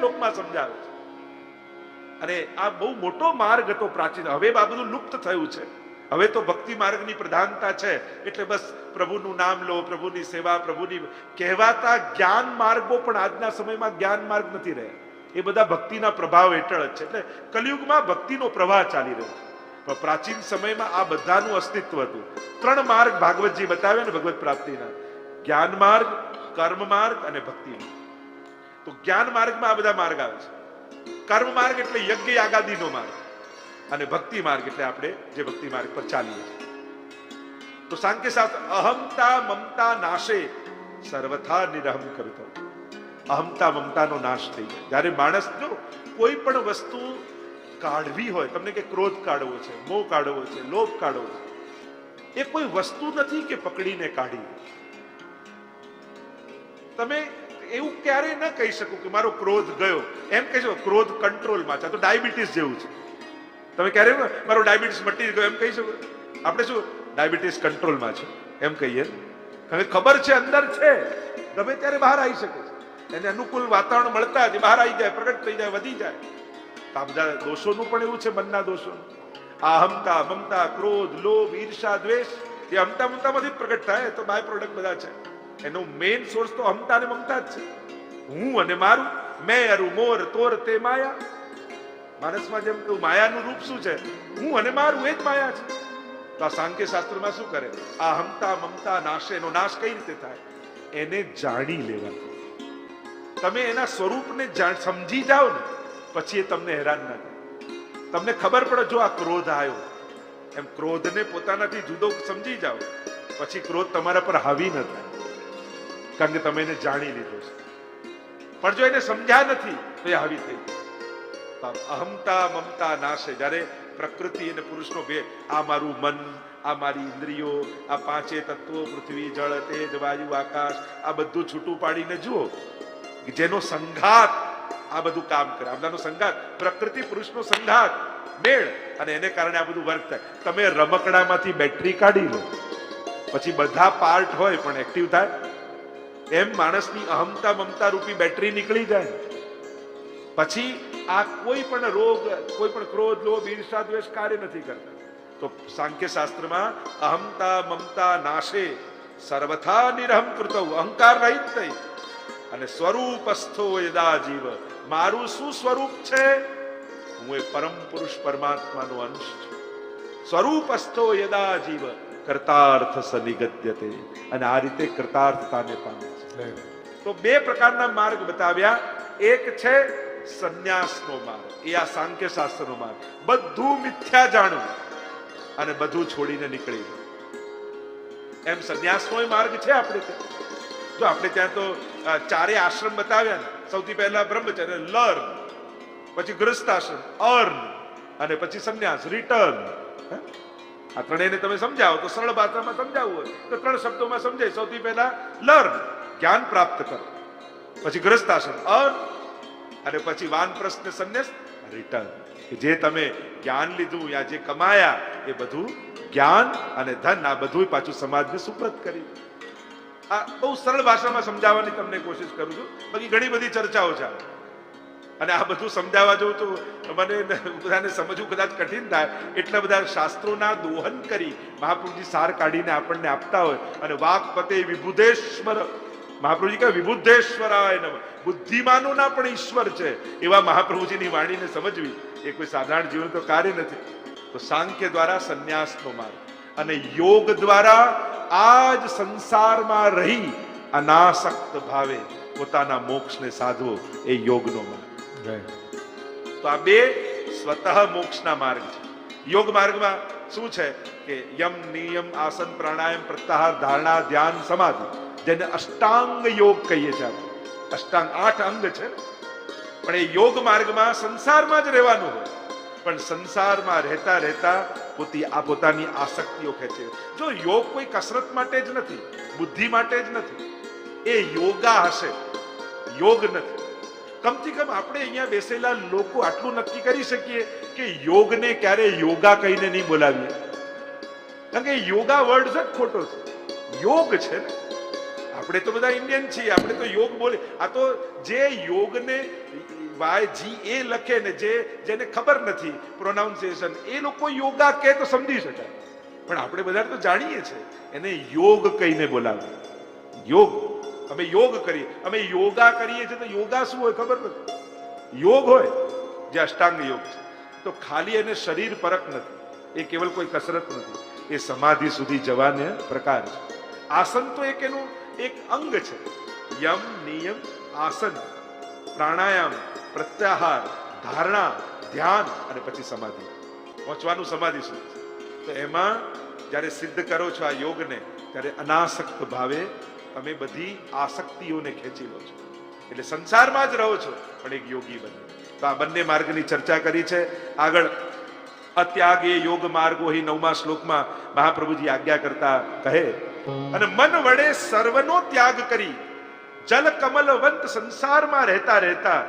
શ્લોકમાં સમજાવે છે. અને આ બહુ મોટો માર્ગ હતો પ્રાચીન. હવે આ બધું લુપ્ત થયું છે. હવે તો ભક્તિ માર્ગની પ્રધાનતા છે. એટલે બસ પ્રભુનું નામ લો, પ્રભુની સેવા, પ્રભુની કહેવાતા જ્ઞાન માર્ગો પણ આજના સમયમાં જ્ઞાન માર્ગ નથી રહ્યા. એ બધા ભક્તિના પ્રભાવ હેઠળ જ છે. એટલે કલયુગમાં ભક્તિનો પ્રવાહ ચાલી રહ્યો છે. પણ પ્રાચીન સમયમાં આ બધાનું અસ્તિત્વ હતું. ત્રણ માર્ગ ભાગવતજી બતાવે ને ભગવત પ્રાપ્તિના. જ્ઞાન માર્ગ, કર્મ માર્ગ અને ભક્તિ માર્ગ. તો જ્ઞાન માર્ગમાં આ બધા માર્ગ આવે છે. કર્મ માર્ગ એટલે યજ્ઞ, યાગાદીનો માર્ગ. અને ભક્તિ માર્ગ એટલે આપણે જે ભક્તિ માર્ગ પર ચાલીએ છીએ. તો સાંખ્ય શાસ્ત્ર અહમતા મમતા નાશે, સર્વથા નિરહમ કરતો અહમતા મમતાનો નાશ થઈ જાય. જ્યારે માણસ જો કોઈ પણ વસ્તુ કાઢવી હોય, તમને કે ક્રોધ કાઢવો છે, મોહ કાઢવો છે, લોભ કાઢવો છે, એ કોઈ વસ્તુ નથી કે પકડીને કાઢી. તમે એવું ક્યારેય ન કહી શકું કે મારો ક્રોધ ગયો. એમ કહેશો ક્રોધ કંટ્રોલમાં છે. તો ડાયાબિટીસ જેવું છે. તમે ક્યારે મારો ડાયાબિટીસ મટી ગયો એમ કહી શકો? આપણે શું ડાયાબિટીસ કંટ્રોલમાં છે? એમ કહીએ. કે ખબર છે, અંદર છે. ગમે ત્યારે બહાર આવી શકે છે. એને અનુકૂળ વાતાવરણ મળતા જ બહાર આવી જાય, પ્રગટ થઈ જાય, વધી જાય. આ બધા દોષોનું પણ એવું છે, મનના દોષોનું આ હમતા, મમતા, ક્રોધ, લોભ, ઈર્ષા, દ્વેષ, એ અમતા મમતામાંથી પ્રગટ થાય તો બાય પ્રોડક્ટ બધા છે. એનો મેઇન સોર્સ તો અમતા અને મમતા જ છે. હું અને મારું, મેં અરુ, મોર, તોર, તે માયા. માણસમાં જેમ કે માયાનું રૂપ શું છે? હું અને મારું એ જ માયા છે. તો આ સાંખ્ય શાસ્ત્રમાં શું કરે? આ હમતા મમતા, નાશે, એનો નાશ કઈ રીતે થાય? એને જાણી લેવા તમે એના સ્વરૂપને જાણ, સમજી જાઓ ને, પછી એ તમને હેરાન ના કરે. તમને ખબર પડે, જો આ ક્રોધ આવ્યો એમ ક્રોધને પોતાનાથી જુદો સમજી જાઓ. પછી ક્રોધ તમારા પર હાવી ન થાય. કારણ કે તમે એને જાણી લીધો છે. પણ જો એને સમજ્યા નથી, તો એ હાવી થઈ અહમતા મમતા નાશે. જ્યારે પ્રકૃતિ અને પુરુષનો ભેદ, આ મારું મન, આ મારી ઇન્દ્રિયો, આ પાંચે તત્વો, પૃથ્વી, જળ, તેજ, વાયુ, આકાશ, આ બધું છૂટું પાડીને જુઓ જેનો સંઘાત આ બધું કામ કરે. આ સંઘાત, પ્રકૃતિ પુરુષનો સંઘાત, મેળ. અને એને કારણે આ બધું વર્ક થાય. તમે રમકડામાંથી બેટરી કાઢી લો. પછી બધા પાર્ટ હોય, પણ એક્ટિવ થાય. એમ માણસની અહમતા મમતા રૂપી બેટરી નીકળી જાય. પછી આ કોઈ પણ રોગ, કોઈ પણ ક્રોધ, લોભ, ઈર્ષા, દ્વેષ કાર્ય નથી કરતા. તો સાંખ્ય શાસ્ત્રમાં અહમતા મમતા નાશે સર્વથા નિરહમ કૃતવ અહંકાર રહિત થઈ અને સ્વરૂપસ્થો યદા જીવ, મારું શું સ્વરૂપ છે? હું એ પરમ પુરુષ પરમાત્માનો અંશ છું. સ્વરૂપસ્થો યદા જીવ કર્તાર્થ સનિગત્યતે અને આ રીતે કૃતાર્થતાને પામે છે. તો બે પ્રકારના માર્ગ બતાવ્યા. એક છે સંન્યાસનો માર્ગ. એ આ સાંખ્ય શાસ્ત્રનો માર્ગ. બધું મિથ્યા જાણવું અને બધું છોડીને નીકળી એમ સંન્યાસનો માર્ગ છે આપણે જો આપણે ત્યાં તો ચારે આશ્રમ બતાવ્યા ને. સૌથી પહેલા બ્રહ્મચર્ય લર્ન. પછી ગૃહસ્થ આશ્રમ અર્ન. અને પછી સંન્યાસ રિટર્ન. આ ત્રણેયને તમે સમજાવો તો સરળ ભાષામાં સમજાવવું હોય. તો ત્રણ શબ્દોમાં સમજાય. સૌથી પહેલા લર્ન, જ્ઞાન પ્રાપ્ત કરો. પછી ગ્રસ્તાસન અર્ન, અને પછી વાન પ્રશ્ન સંન્યાસ, રિટર્ન. જે તમે જ્ઞાન લીધું યા જે કમાયા, એ બધું જ્ઞાન અને ધન, આ બધું પાછું સમાજને સુપ્રત કરી. આ બહુ સરળ ભાષામાં સમજાવવાની તમને કોશિશ કરું છું. બાકી ઘણી બધી ચર્ચાઓ છે. અને આ બધું સમજાવવા જવું તો મને બધાને સમજવું કદાચ કઠિન થાય. એટલા બધા શાસ્ત્રોના દોહન કરી મહાપ્રભુજી સાર કાઢીને આપણને આપતા હોય. અને વાક પતે વિભુદેશ્વર. મહાપ્રભુજી કહે વિબુદ્ધેશ્વરાય નમ. બુદ્ધિમાનોના પણ ઈશ્વર છે. એવા મહાપ્રભુજીની વાણીને સમજવી એ કોઈ સાધારણ જીવન તો કાર્ય નથી. તો સાંખ્ય દ્વારા સંન્યાસનો માર્ગ. અને યોગ દ્વારા આ જ સંસારમાં રહી અનાસક્ત ભાવે પોતાના મોક્ષને સાધવો એ યોગનો માર્ગ. તો આ બે સ્વતઃ મોક્ષના માર્ગ છે. યોગ માર્ગમાં શું છે કે યમ નિયમ આસન પ્રાણાયામ પ્રત્યાહાર ધારણા ધ્યાન સમાધિ, જેને અષ્ટાંગ યોગ કહીએ છીએ આપણે. અષ્ટાંગ આઠ અંગ છે પણ એ યોગ માર્ગમાં સંસારમાં જ રહેવાનું હોય. પણ સંસારમાં રહેતા રહેતા પોતી આ પોતાની આસક્તિઓ ખેંચે. જો યોગ કોઈ કસરત માટે જ નથી, બુદ્ધિ માટે જ નથી, એ યોગા હશે. યોગ નથી. કમથી કમ આપણે અહીંયા બેસેલા લોકો આટલું નક્કી કરી શકીએ કે યોગને ક્યારે યોગા કહીને નહીં બોલાવીએ. કારણ કે યોગા વર્ડ જ ખોટો છે. યોગ છે ને. આપણે તો બધા ઇન્ડિયન છીએ, આપણે તો યોગ બોલે. આ તો જે યોગને વાય જી એ લખે ને જે, જેને ખબર નથી પ્રોનાઉન્સિએશન એ લોકો યોગા કહે તો સમજી શકાય. પણ આપણે બધા તો જાણીએ છીએ, એને યોગ કહીને બોલાવે. યોગ. અમે યોગ કરીએ. અમે યોગા કરીએ છીએ તો યોગા શું હોય ખબર નથી. યોગ હોય જે અષ્ટાંગ યોગ છે. તો ખાલી એને શરીર પરક નથી. એ કેવલ કોઈ કસરત નથી. એ સમાધિ સુધી જવાને પ્રકાર છે. આસન તો એક એનું એક અંગ છે. યમ, નિયમ, આસન, પ્રાણાયામ, પ્રત્યાહાર, ધારણા, ધ્યાન અને પછી સમાધિ. પહોંચવાનું સમાધિ સુધી. તો એમાં જ્યારે સિદ્ધ કરો છો આ યોગને, ત્યારે અનાસક્ત ભાવે તમે બધી આસક્તિઓને ખેંચી લો છો. એટલે સંસારમાં જ રહો છો, પણ એક યોગી બને. તો આ બંને માર્ગની ચર્ચા કરી છે. આગળ, અત્યાગ એ યોગ માર્ગો હિ નવમા શ્લોકમાં મહાપ્રભુજી આજ્ઞા કરતા કહે, અને મન વડે સર્વનો ત્યાગ કરી, જલ કમલવંત સંસારમાં રહેતા રહેતા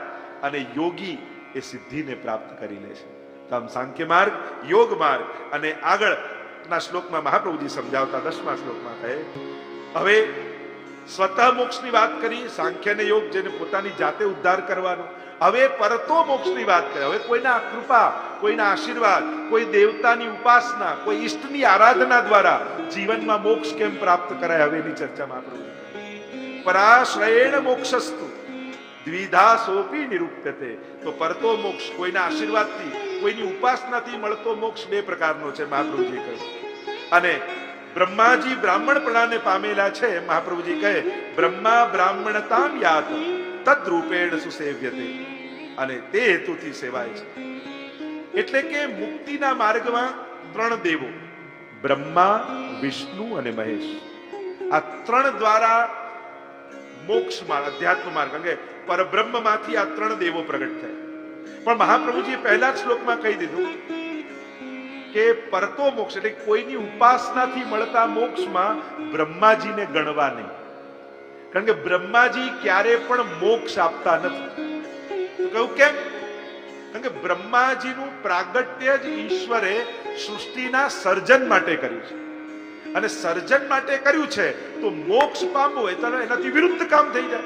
અને યોગી એ સિદ્ધિને પ્રાપ્ત કરી લે છે. તો આમ સાંખ્ય માર્ગ, યોગ માર્ગ. અને આગળ, ના શ્લોકમાં મહાપ્રભુજી સમજાવતા, દસમા શ્લોકમાં કહે, હવે સ્વતઃ મોક્ષની વાત કરી, સાંખ્યને યોગ જેને પોતાની જાતે ઉદ્ધાર કરવાનો. હવે પરતો મોક્ષની વાત કરે. હવે કોઈના કૃપા, કોઈના આશીર્વાદ, કોઈ દેવતાની ઉપાસના, કોઈ ઈષ્ટની આરાધના દ્વારા જીવનમાં મોક્ષ કેમ પ્રાપ્ત કરાય હવે એની ચર્ચા મહાપ્રભુજી કરે. પરાશ્રયેણ મોક્ષસ્તુ, દ્વિધા સોપી નિરૂપ્યતે તો પરતો મોક્ષ, કોઈના આશીર્વાદથી, કોઈની ઉપાસનાથી મળતો મોક્ષ બે પ્રકારનો છે મહાપ્રભુજી કહ્યું. અને બ્રહ્માજી બ્રાહ્મણપણાને પામેલા છે. મહાપ્રભુજી કહે, બ્રહ્મા બ્રાહ્મણતામ યાત, તદ્રૂપેણ સુસેવ્યતે. અને તે હેતુથી સેવાય છે. એટલે કે મુક્તિના માર્ગમાં ત્રણ દેવો, બ્રહ્મા, વિષ્ણુ અને મહેશ. આ ત્રણ દ્વારા મોક્ષ માર્ગ, અધ્યાત્મ માર્ગ અંગે પરબ્રહ્મમાંથી આ ત્રણ દેવો પ્રગટ થાય. પણ મહાપ્રભુજીએ પહેલા જ શ્લોકમાં કહી દીધું કે પરતો મોક્ષ એટલે કોઈની ઉપાસનાથી મળતા મોક્ષમાં બ્રહ્માજીને ગણવા નહીં. કારણ કે બ્રહ્માજી ક્યારે પણ મોક્ષ આપતા નથી. તો કહ્યું કેમ? કારણ કે બ્રહ્માજીનું પ્રાગટ્ય જ ઈશ્વરે સૃષ્ટિના સર્જન માટે કર્યું છે. અને સર્જન માટે કર્યું છે તો મોક્ષ પામવો હોય તો એનાથી વિરુદ્ધ કામ થઈ જાય.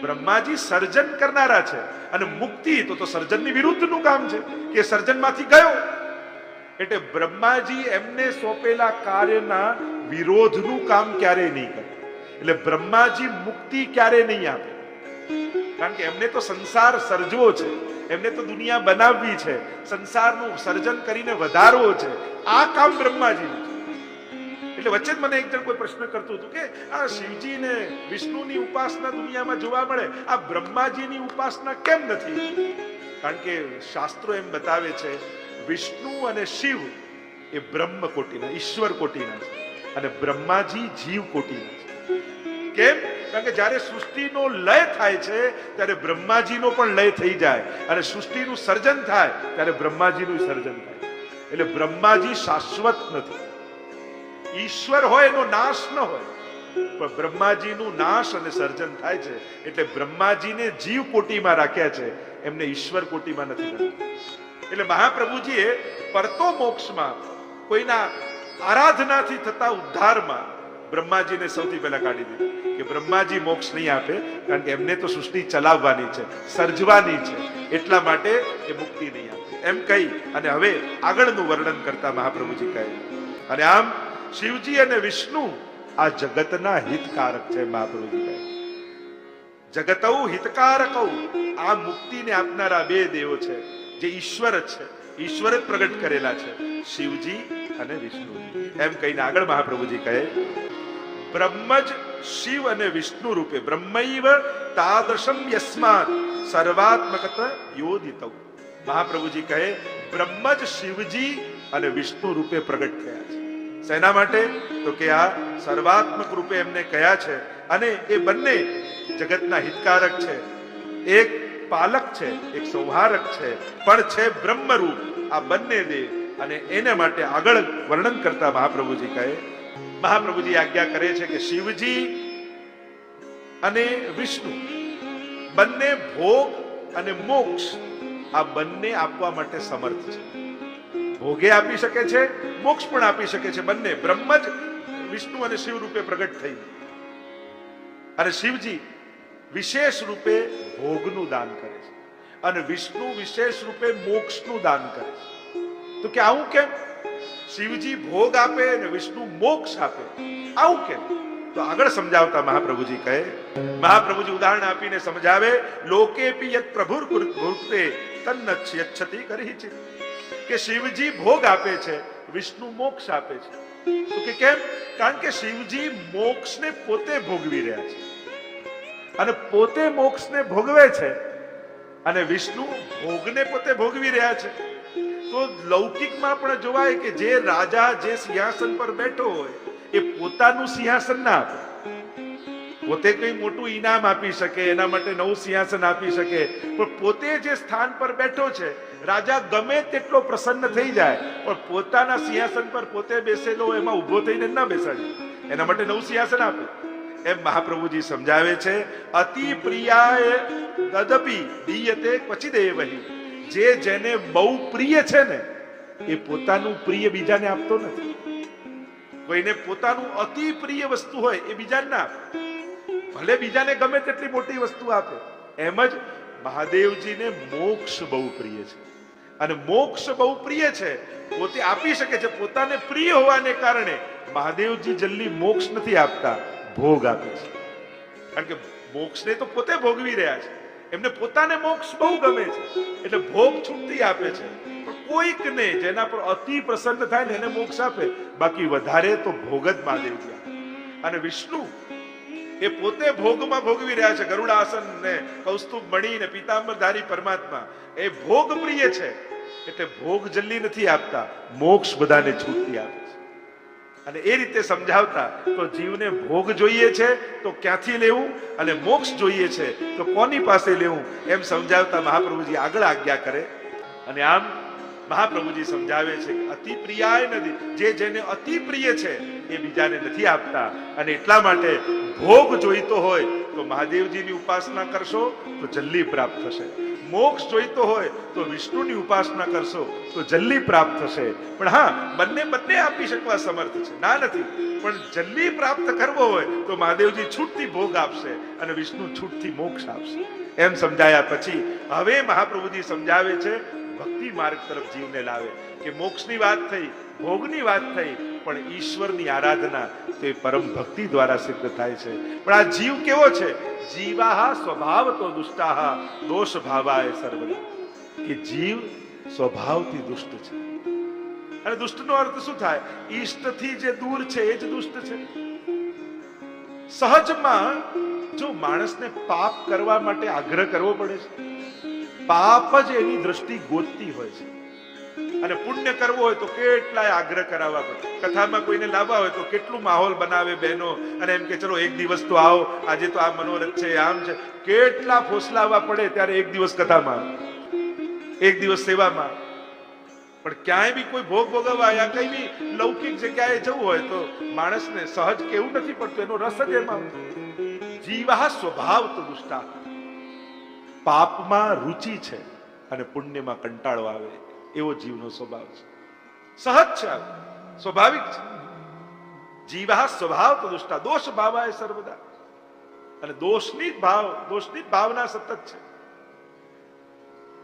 બ્રહ્માજી સર્જન કરનારા છે અને મુક્તિ તો તો સર્જનની વિરુદ્ધનું કામ છે કે સર્જનમાંથી ગયો. એટલે બ્રહ્માજી એમને સોંપેલા કાર્યના વિરોધનું કામ ક્યારેય નહીં કરે. એટલે બ્રહ્માજી મુક્તિ ક્યારે નહીં આપે? કારણ કે એમને તો સંસાર સર્જવો છે. એમને તો દુનિયા બનાવવી છે. સંસારનું સર્જન કરીને વધારવો છે. આ કામ બ્રહ્માજીનું એટલે વચ્ચે જ મને એક જણ કોઈ પ્રશ્ન કરતું હતું કે, આ શિવજી ને વિષ્ણુની ઉપાસના દુનિયામાં જોવા મળે? આ બ્રહ્માજીની ઉપાસના કેમ નથી? કારણ કે શાસ્ત્રો એમ બતાવે છે વિષ્ણુ અને શિવ એ બ્રહ્મ કોટીના, ઈશ્વર કોટીના છે અને બ્રહ્માજી જીવ કોટીના છે. કેમ? કારણ કે જ્યારે સૃષ્ટિનો લય થાય છે, ત્યારે બ્રહ્માજીનો પણ લય થઈ જાય અને સૃષ્ટિનું સર્જન થાય, ત્યારે બ્રહ્માજીનું સર્જન થાય. એટલે બ્રહ્માજી શાશ્વત નથી. ઈશ્વર હોય એનો નાશ ન હોય, પણ બ્રહ્માજીનું નાશ અને સર્જન થાય છે. એટલે બ્રહ્માજીને જીવ કોટીમાં રાખ્યા છે, એમને ઈશ્વર કોટીમાં નથી રાખ્યા. એટલે મહાપ્રભુજીએ પરતો મોક્ષમાં, કોઈના આરાધનાથી થતા ઉદ્ધારમાં બ્રહ્માજીને સૌથી પહેલા કાઢી દીધું કે બ્રહ્માજી મોક્ષ નહીં આપે, કારણ કે એમને તો સૃષ્ટિ ચલાવવાની છે, સર્જવાની છે. એટલા માટે એ મુક્તિ નહીં આપે. એમ કહી અને હવે આગળનું વર્ણન કરતા મહાપ્રભુજી કહે અને આમ શિવજી અને વિષ્ણુ આ જગતના હિતકારક છે, મહાપ્રભુજી કહે જગતૌ હિતકારકૌ, આ મુક્તિને આપનારા બે દેવો છે. જે ઈશ્વર જ છે. ઈશ્વર પ્રગટ કરેલા છે. શિવજી અને વિષ્ણુજી. એમ કહીને આગળ મહાપ્રભુજી કહે, બ્રહ્મ જ શિવ અને વિષ્ણુ રૂપે, બ્રહ્મૈવ તાદૃશમ યસ્માત સર્વાત્મકત યોદિતવ મહાપ્રભુજી કહે, બ્રહ્મ જ શિવજી અને વિષ્ણુ રૂપે પ્રગટ થયા છે. શેના માટે? તો કે આ સર્વાત્મક રૂપે એમને કયા છે અને એ બંને જગતના હિતકારક છે. પાલક છે, એક સૌહારક છે, પણ છે બ્રહ્મરૂપ. આ બંને દેવ અને એને માટે આગળ વર્ણન કરતા મહાપ્રભુજી કહે, મહાપ્રભુજી આજ્ઞા કરે છે કે શિવજી અને વિષ્ણુ બંને ભોગ અને મોક્ષ આ બંને આપવા માટે સમર્થ છે. ભોગે આપી શકે છે, મોક્ષ પણ આપી શકે છે બંને. બ્રહ્મ જ વિષ્ણુ અને શિવ રૂપે પ્રગટ થઈ. અને શિવજી વિશેષ રૂપે ભોગનું દાન કરે છે. અને વિષ્ણુ વિશેષ રૂપે મોક્ષનું દાન કરે છે. તો કે આવું કેમ? શિવજી ભોગ આપે અને વિષ્ણુ મોક્ષ આપે. આવું કેમ? તો આગળ સમજાવતા મહાપ્રભુજી કહે, મહાપ્રભુજી ઉદાહરણ આપીને સમજાવે, લોકેપી યત પ્રભુર ભૂતે તન્ન યચ્છતિ કરી છે. કે શિવજી ભોગ આપે છે, વિષ્ણુ મોક્ષ આપે છે. તો કે કેમ? કારણ કે શિવજી મોક્ષને પોતે ભોગવી રહ્યા છે. અને પોતે મોક્ષને ભોગવે છે અને વિષ્ણુ ભોગને પોતે ભોગવી રહ્યા છે. તો લૌકિકમાં પણ જોવાય કે જે રાજા જે સિંહાસન પર બેઠો હોય, એ પોતાનું સિંહાસન ના આપે. પોતે કઈ મોટું ઇનામ આપી શકે, એના માટે નવું સિંહાસન આપી શકે, પણ પોતે જે સ્થાન પર બેઠો છે, રાજા ગમે તેટલો પ્રસન્ન થઈ જાય, પણ પોતાના સિંહાસન પર પોતે બેસેલો એમાં ઊભો થઈને ના બેસાડે. એના માટે નવું સિંહાસન આપે. એમ મહાપ્રભુજી સમજાવે છે, અતિ પ્રિયાય તદપી દીયતે પછી દેવહી જે જેને બહુ પ્રિય છે ને, એ પોતાનું પ્રિય બીજાને આપતો નથી. કોઈને પોતાનું અતિ પ્રિય વસ્તુ હોય, એ બીજાને ના આપે. ભલે બીજાને ગમે તેટલી મોટી વસ્તુ આપે, એમ જ મહાદેવજીને મોક્ષ બહુ પ્રિય છે. અને મોક્ષ બહુ પ્રિય છે, પોતે આપી શકે છે, પોતાને પ્રિય હોવાને કારણે મહાદેવજી જલ્દી મોક્ષ નથી આપતા. ભોગ આપે છે. કારણ કે મોક્ષને તો પોતે ભોગવી રહ્યા છે. એમને પોતાને મોક્ષ બહુ ગમે છે. એટલે ભોગ છૂટતી આપે છે. પણ કોઈકને જેના પર અતિ પ્રસન્ન થાય એને મોક્ષ આપે, બાકી વધારે તો ભોગ જ મહાદેવજી આપે. અને વિષ્ણુ એ પોતે ભોગમાં ભોગવી રહ્યા છે. ગરુડાસન ને કૌસ્તુભ મણી ને પિતાંબરધારી પરમાત્મા. એ ભોગ પ્રિય છે. એટલે ભોગ જલ્દી નથી આપતા. મોક્ષ બધાને છૂટતી આપે. અને એ રીતે સમજાવતા, તો જીવને ભોગ જોઈએ છે, તો ક્યાંથી લેવું અને મોક્ષ જોઈએ છે, તો કોની પાસે લેવું, એમ સમજાવતા મહાપ્રભુજી આગળ આજ્ઞા કરે. અને આમ મહાપ્રભુજી સમજાવે છે કે અતિ પ્રિયાય નથી, જે જેને અતિ પ્રિય છે, એ બીજાને નથી આપતા. અને એટલા માટે ભોગ જોઈતો હોય, તો મહાદેવજીની ઉપાસના કરશો, તો જલ્દી પ્રાપ્ત થશે. મોક્ષ જોઈતો હોય તો વિષ્ણુની ઉપાસના કરશો, તો જલ્દી પ્રાપ્ત થશે. પણ હા, બંને બંને આપી શકવા સમર્થ છે. ના નથી, પણ જલ્દી પ્રાપ્ત કરવો હોય તો મહાદેવજી છૂટથી ભોગ આપશે અને વિષ્ણુ છૂટથી મોક્ષ આપશે. એમ સમજાયા પછી, હવે મહાપ્રભુજી સમજાવે છે, ભક્તિ માર્ગ તરફ જીવને લાવે. કે મોક્ષની વાત થઈ, ભોગની વાત થઈ પણ ઈશ્વરની આરાધના તે પરમ ભક્તિ દ્વારા સિદ્ધ થાય છે. પણ આ જીવ કેવો છે? જીવાહા સ્વભાવ તો દુષ્ટાહા દોષ ભાવાય સર્વદા. કે જીવ સ્વભાવથી દુષ્ટ છે. અને દુષ્ટનો અર્થ શું થાય? ઈષ્ટથી જે દૂર છે એ જ દુષ્ટ છે. સહજમાં જો માણસને પાપ કરવા માટે આગ્રહ કરવો પડે છે. પાપ જ એની દ્રષ્ટિ ગોતતી હોય છે. અને પુણ્ય કરવો હોય તો કેટલાય આગ્રહ કરાવવા પડે. કથામાં કોઈને લાવવા હોય તો કેટલું માહોલ બનાવે બહેનો અને એમ કે ચલો એક દિવસ તો આવો, આજે તો આ મનોરથ છે, આમ છે. કેટલા ફોસલાવા પડે ત્યારે એક દિવસ કથામાં. એક દિવસ સેવામાં. પણ ક્યાંય બી કોઈ ભોગ ભોગવવા યા કઈ બી લૌકિક જગ્યાએ જવું હોય તો માણસને સહજ કેવું નથી પડતું, એનો રસ જ એમાં. જીવા સ્વભાવ તો દુષ્ટા પાપમાં રુચિ છે અને પુણ્યમાં કંટાળો આવે. એવો જીવનો સ્વભાવ છે. સહજ છે. સ્વાભાવિક છે. જીવા સ્વભાવ દુષ્ટા દોષ ભાવાય સર્વદા. અને દોષની ભાવ, દોષની ભાવના સતત છે.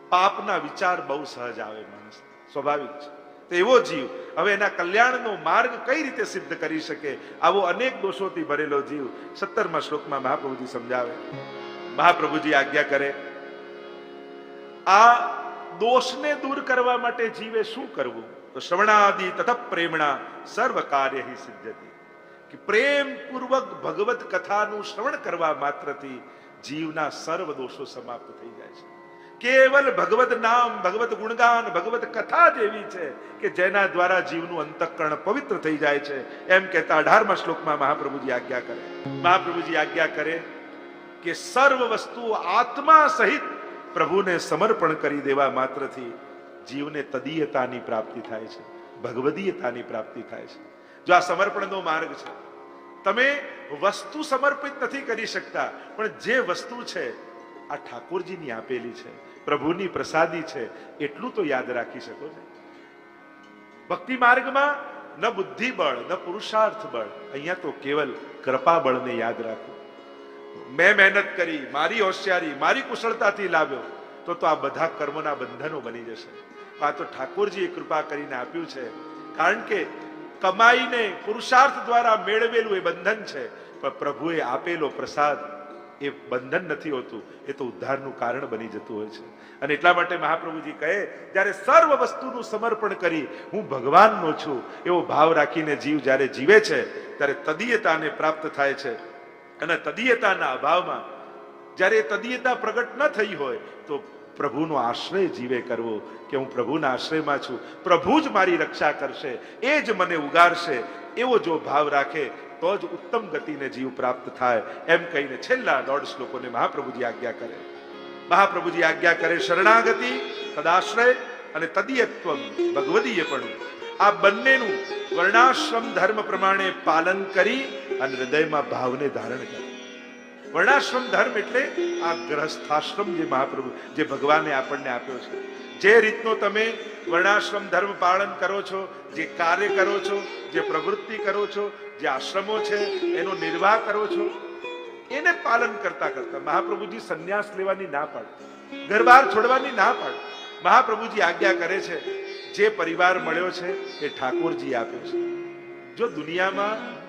પાપના વિચાર બહુ સહજ આવે માણસ. સ્વાભાવિક છે. તો એવો જીવ, હવે એના કલ્યાણનો માર્ગ કઈ રીતે સિદ્ધ કરી શકે? આવો અનેક દોષોથી ભરેલો જીવ સત્તરમા શ્લોકમાં મહાપ્રભુજી સમજાવે. મહાપ્રભુજી આજ્ઞા કરે. આ દોષને દૂર કરવા માટે જીવે શું કરવું? તો શ્રવણાદિ તથા પ્રેમણા સર્વ કાર્ય હિ સિદ્ધતિ કે પ્રેમ પૂર્વક ભગવત કથાનું શ્રવણ કરવા માત્રથી જીવના સર્વ દોષો સમાપ્ત થઈ જાય છે. કેવલ ભગવત નામ, ભગવત ગુણગાન, ભગવત કથા જ એવી છે કે જેના દ્વારા જીવનું અંતકરણ પવિત્ર થઈ જાય છે. એમ કહેતા અઢારમા શ્લોકમાં મહાપ્રભુજી આજ્ઞા કરે. મહાપ્રભુજી આજ્ઞા કરે કે સર્વ વસ્તુ આત્મા સહિત પ્રભુને સમર્પણ કરી દેવા માત્રથી જીવને તદીયતાની પ્રાપ્તિ થાય છે, ભગવદીયતાની પ્રાપ્તિ થાય છે. જો આ સમર્પણનો માર્ગ છે, તમે વસ્તુ સમર્પિત નથી કરી શકતા, પણ જે વસ્તુ છે, આ ઠાકોરજીની આપેલી છે, પ્રભુની પ્રસાદી છે, એટલું તો યાદ રાખી શકો છો. ભક્તિ માર્ગમાં ન બુદ્ધિ બળ ન પુરુષાર્થ બળ, અહીંયા તો કેવલ કૃપા બળને યાદ રાખો મેં મહેનત કરી, મારી હોશિયારી, મારી કુશળતાથી લાવ્યો, તો તો આ બધા કર્મોના બંધનો બની જશે. આ તો ઠાકોરજીએ કૃપા કરીને આપ્યું છે. કારણ કે કમાઈને પુરુષાર્થ દ્વારા મેળવેલું એ બંધન છે, પણ પ્રભુએ આપેલો પ્રસાદ એ બંધન નથી હોતું, એ તો ઉદ્ધારનું કારણ બની જતું હોય છે. અને એટલા માટે મહાપ્રભુજી કહે, જ્યારે સર્વ વસ્તુનું સમર્પણ કરી હું ભગવાનનો છું, એવો ભાવ રાખીને જીવ જ્યારે જીવે છે, ત્યારે તદીયતાને પ્રાપ્ત થાય છે. અને તદીયતાના અભાવમાં જ્યારે તદીયતા પ્રગટ ન થઈ હોય, તો પ્રભુનો આશ્રય જીવે કરવો કે હું પ્રભુના આશ્રયમાં છું. પ્રભુ જ મારી રક્ષા કરશે, એ જ મને ઉગારશે. એવો જો ભાવ રાખે, તો જ ઉત્તમ ગતિને જીવ પ્રાપ્ત થાય. એમ કહીને છેલ્લા દોઢ શ્લોકોને મહાપ્રભુજી આજ્ઞા કરે. મહાપ્રભુજી આજ્ઞા કરે, શરણાગતિ, તદાશ્રય અને તદીયત્વ ભગવદીય પણ આ બંનેનું વર્ણાશ્રમ ધર્મ પ્રમાણે પાલન કરી અને હૃદયમાં ભાવને ધારણ કરે. વર્ણાશ્રમ ધર્મ એટલે આ ગ્રહસ્થાશ્રમ જે મહાપ્રભુ, જે ભગવાને આપણને આપ્યો છે. જે રીતનો તમે વર્ણાશ્રમ ધર્મ પાલન કરો છો, જે કાર્ય કરો છો, જે પ્રવૃત્તિ કરો છો, જે આશ્રમો છે, એનો નિર્વાહ કરો છો, એને પાલન કરતા કરતા મહાપ્રભુજી સંન્યાસ લેવાની ના પાડતા ઘર બહાર છોડવાની ના પાડે. મહાપ્રભુજી આજ્ઞા કરે છે, જે પરિવાર મળ્યો છે, એ ઠાકોરજી આપ્યો છે. જો દુનિયામાં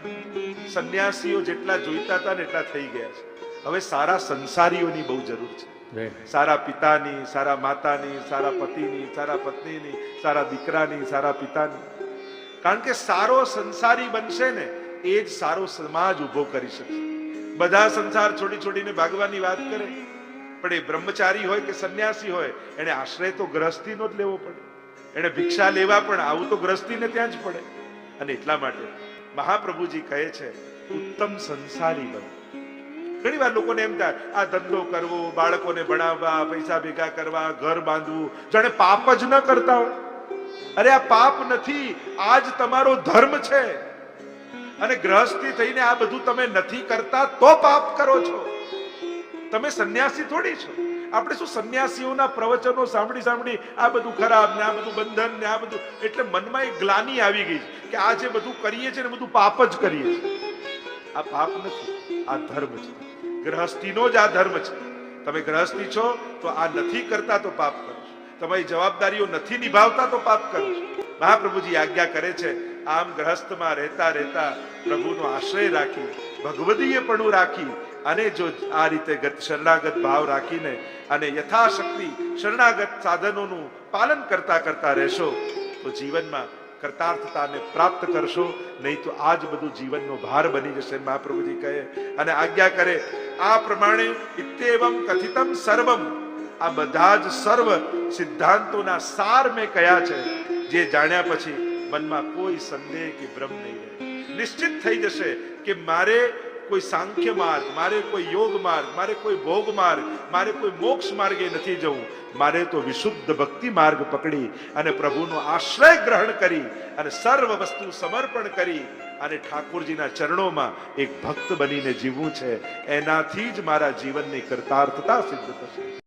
સંન્યાસીઓ જેટલા જોઈતા હતા ને એટલા થઈ ગયા છે. હવે સારા સંસારીઓની બહુ જરૂર છે. સારા પિતાની સારા માતાની સારા પતિની સારા પત્નીની સારા દીકરાની સારા પિતાની. કારણ કે સારો સંસારી બનશે ને એ જ સારો સમાજ ઊભો કરી શકશે. બધા સંસાર છોડી છોડીને ભાગવાની વાત કરે. પણ એ બ્રહ્મચારી હોય કે સંન્યાસી હોય એને આશ્રય તો ગ્રહસ્થીનો જ લેવો પડે. એને ભિક્ષા લેવા પણ આવું તો ગ્રસ્તીને ત્યાં જ પડે. અને એટલા માટે મહાપ્રભુજી કહે છે, ઉત્તમ સંસારી બનો. ઘણી વાર લોકોને એમ થાય, આ ધંધો કરવો, બાળકોને ભણાવવા, પૈસા ભેગા કરવા, ઘર બાંધવું, જાણે પાપ જ ન કરતા હોય. અરે, આ પાપ નથી, આજ તમારો ધર્મ છે. અને ગ્રહસ્થી થઈને આ બધું તમે નથી કરતા, તો પાપ કરો છો. તમે સંન્યાસી થોડી છો. આપણે શું સંન્યાસીઓના પ્રવચનો સાંભળી સાંભળી આ બધું ખરાબ ને આ બધું બંધન ને આ બધું, એટલે મનમાં એક ગ્લાની આવી ગઈ કે આ જે બધું કરીએ છીએ ને બધું પાપ જ કરીએ છીએ. આ પાપ નથી, આ ધર્મ છે. ગ્રહસ્થીનો જ આ ધર્મ છે. તમે ગ્રહસ્થી છો તો આ નથી કરતા તો પાપ કરો તમારી જવાબદારીઓ નથી નિભાવતા તો પાપ કરો મહાપ્રભુજી આજ્ઞા કરે છે, આમ ગ્રહસ્થમાં રહેતા રહેતા પ્રભુનો આશ્રય રાખી પણ રાખી અને જો આ રીતે ગત શરણાગત ભાવ રાખીને અને યથાશક્તિ શરણાગત સાધનોનું પાલન કરતા કરતા રહેશો, તો જીવનમાં કર્તાર્થતાને પ્રાપ્ત કરશો, નહીં તો આ જ બધું જીવનનો ભાર બની જશે, મહાપ્રભુજી કહે. અને આજ્ઞા કરે, આ પ્રમાણે ઇત્યેવમ કથિતમ સર્વમ. આ બધા જ સર્વ સિદ્ધાંતોના સાર મેં કયા છે, જે જાણ્યા પછી મનમાં કોઈ સંદેહ કે ભ્રમ નહીં રહે. નિશ્ચિત થઈ જશે કે મારે કોઈ સાંખ્ય માર્ગ, મારે કોઈ યોગ માર્ગ, મારે કોઈ ભોગ માર્ગ, મારે કોઈ મોક્ષ માર્ગે નથી જવું. મારે તો વિશુદ્ધ ભક્તિ માર્ગ પકડી અને પ્રભુનો આશ્રય ગ્રહણ કરી અને સર્વ વસ્તુ સમર્પણ કરી અને ઠાકોરજીના ચરણોમાં એક ભક્ત બનીને જીવવું છે. એનાથી જ મારા જીવનની કરતાર્થતા સિદ્ધ થશે.